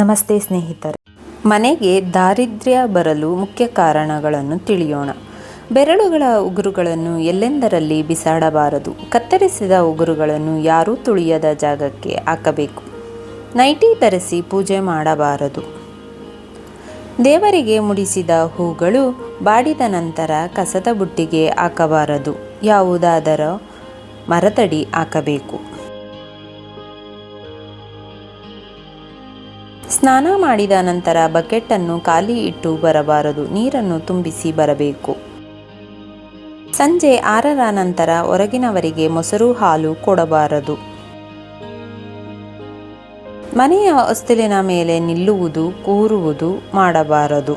ನಮಸ್ತೆ ಸ್ನೇಹಿತರೆ. ಮನೆಗೆ ದಾರಿದ್ರ್ಯ ಬರಲು ಮುಖ್ಯ ಕಾರಣಗಳನ್ನು ತಿಳಿಯೋಣ. ಬೆರಳುಗಳ ಉಗುರುಗಳನ್ನು ಎಲ್ಲೆಂದರಲ್ಲಿ ಬಿಸಾಡಬಾರದು? ಕತ್ತರಿಸಿದ ಉಗುರುಗಳನ್ನು ಯಾರೂ ತುಳಿಯದ ಜಾಗಕ್ಕೆ ಹಾಕಬೇಕು. ನೈಟಿ ಧರಿಸಿ ಪೂಜೆ ಮಾಡಬಾರದು. ದೇವರಿಗೆ ಮುಡಿಸಿದ ಹೂಗಳು ಬಾಡಿದ ನಂತರ ಕಸದ ಬುಟ್ಟಿಗೆ ಹಾಕಬಾರದು. ಯಾವುದಾದರೂ ಮರತಡಿ ಹಾಕಬೇಕು. ಸ್ನಾನ ಮಾಡಿದ ನಂತರ ಬಕೆಟನ್ನು ಖಾಲಿ ಇಟ್ಟು ಬರಬಾರದು, ನೀರನ್ನು ತುಂಬಿಸಿ ಬರಬೇಕು. ಸಂಜೆ ಆರರ ನಂತರ ಹೊರಗಿನವರಿಗೆ ಮೊಸರು ಹಾಲು ಕೊಡಬಾರದು. ಮನೆಯ ಹೊಸ್ತಿಲಿನ ಮೇಲೆ ನಿಲ್ಲುವುದು, ಕೂರುವುದು ಮಾಡಬಾರದು.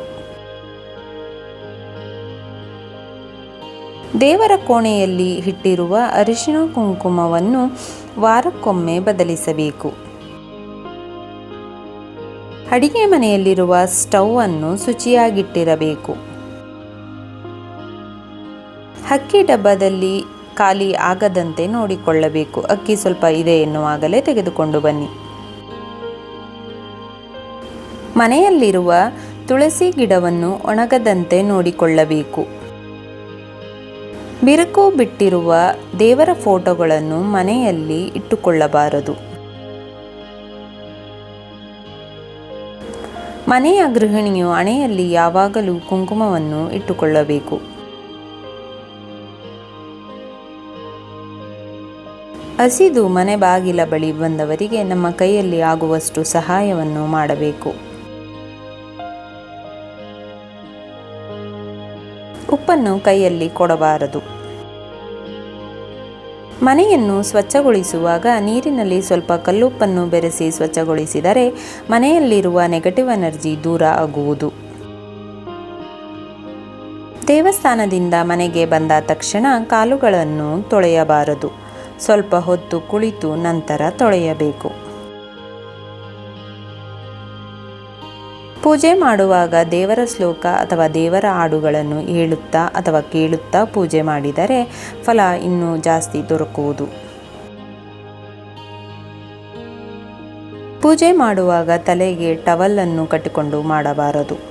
ದೇವರ ಕೋಣೆಯಲ್ಲಿ ಇಟ್ಟಿರುವ ಅರಿಶಿಣ ಕುಂಕುಮವನ್ನು ವಾರಕ್ಕೊಮ್ಮೆ ಬದಲಿಸಬೇಕು. ಅಡಿಗೆ ಮನೆಯಲ್ಲಿರುವ ಸ್ಟವ್ ಅನ್ನು ಶುಚಿಯಾಗಿಟ್ಟಿರಬೇಕು. ಅಕ್ಕಿ ಡಬ್ಬದಲ್ಲಿ ಖಾಲಿ ಆಗದಂತೆ ನೋಡಿಕೊಳ್ಳಬೇಕು. ಅಕ್ಕಿ ಸ್ವಲ್ಪ ಇದೆ ಎನ್ನುವಾಗಲೇ ತೆಗೆದುಕೊಂಡು ಬನ್ನಿ. ಮನೆಯಲ್ಲಿರುವ ತುಳಸಿ ಗಿಡವನ್ನು ಒಣಗದಂತೆ ನೋಡಿಕೊಳ್ಳಬೇಕು. ಬಿರುಕು ಬಿಟ್ಟಿರುವ ದೇವರ ಫೋಟೋಗಳನ್ನು ಮನೆಯಲ್ಲಿ ಇಟ್ಟುಕೊಳ್ಳಬಾರದು. ಮನೆಯ ಗೃಹಿಣಿಯು ಹಣೆಯಲ್ಲಿ ಯಾವಾಗಲೂ ಕುಂಕುಮವನ್ನು ಇಟ್ಟುಕೊಳ್ಳಬೇಕು. ಹಸಿದು ಮನೆ ಬಾಗಿಲ ಬಳಿ ಬಂದವರಿಗೆ ನಮ್ಮ ಕೈಯಲ್ಲಿ ಆಗುವಷ್ಟು ಸಹಾಯವನ್ನು ಮಾಡಬೇಕು. ಉಪ್ಪನ್ನು ಕೈಯಲ್ಲಿ ಕೊಡಬಾರದು. ಮನೆಯನ್ನು ಸ್ವಚ್ಛಗೊಳಿಸುವಾಗ ನೀರಿನಲ್ಲಿ ಸ್ವಲ್ಪ ಕಲ್ಲುಪ್ಪನ್ನು ಬೆರೆಸಿ ಸ್ವಚ್ಛಗೊಳಿಸಿದರೆ ಮನೆಯಲ್ಲಿರುವ ನೆಗೆಟಿವ್ ಎನರ್ಜಿ ದೂರ ಆಗುವುದು. ದೇವಸ್ಥಾನದಿಂದ ಮನೆಗೆ ಬಂದ ತಕ್ಷಣ ಕಾಲುಗಳನ್ನು ತೊಳೆಯಬಾರದು. ಸ್ವಲ್ಪ ಹೊತ್ತು ಕುಳಿತು ನಂತರ ತೊಳೆಯಬೇಕು. ಪೂಜೆ ಮಾಡುವಾಗ ದೇವರ ಶ್ಲೋಕ ಅಥವಾ ದೇವರ ಹಾಡುಗಳನ್ನು ಹೇಳುತ್ತಾ ಅಥವಾ ಕೇಳುತ್ತಾ ಪೂಜೆ ಮಾಡಿದರೆ ಫಲ ಇನ್ನೂ ಜಾಸ್ತಿ ದೊರಕುವುದು. ಪೂಜೆ ಮಾಡುವಾಗ ತಲೆಗೆ ಟವಲನ್ನು ಕಟ್ಟಿಕೊಂಡು ಮಾಡಬಾರದು.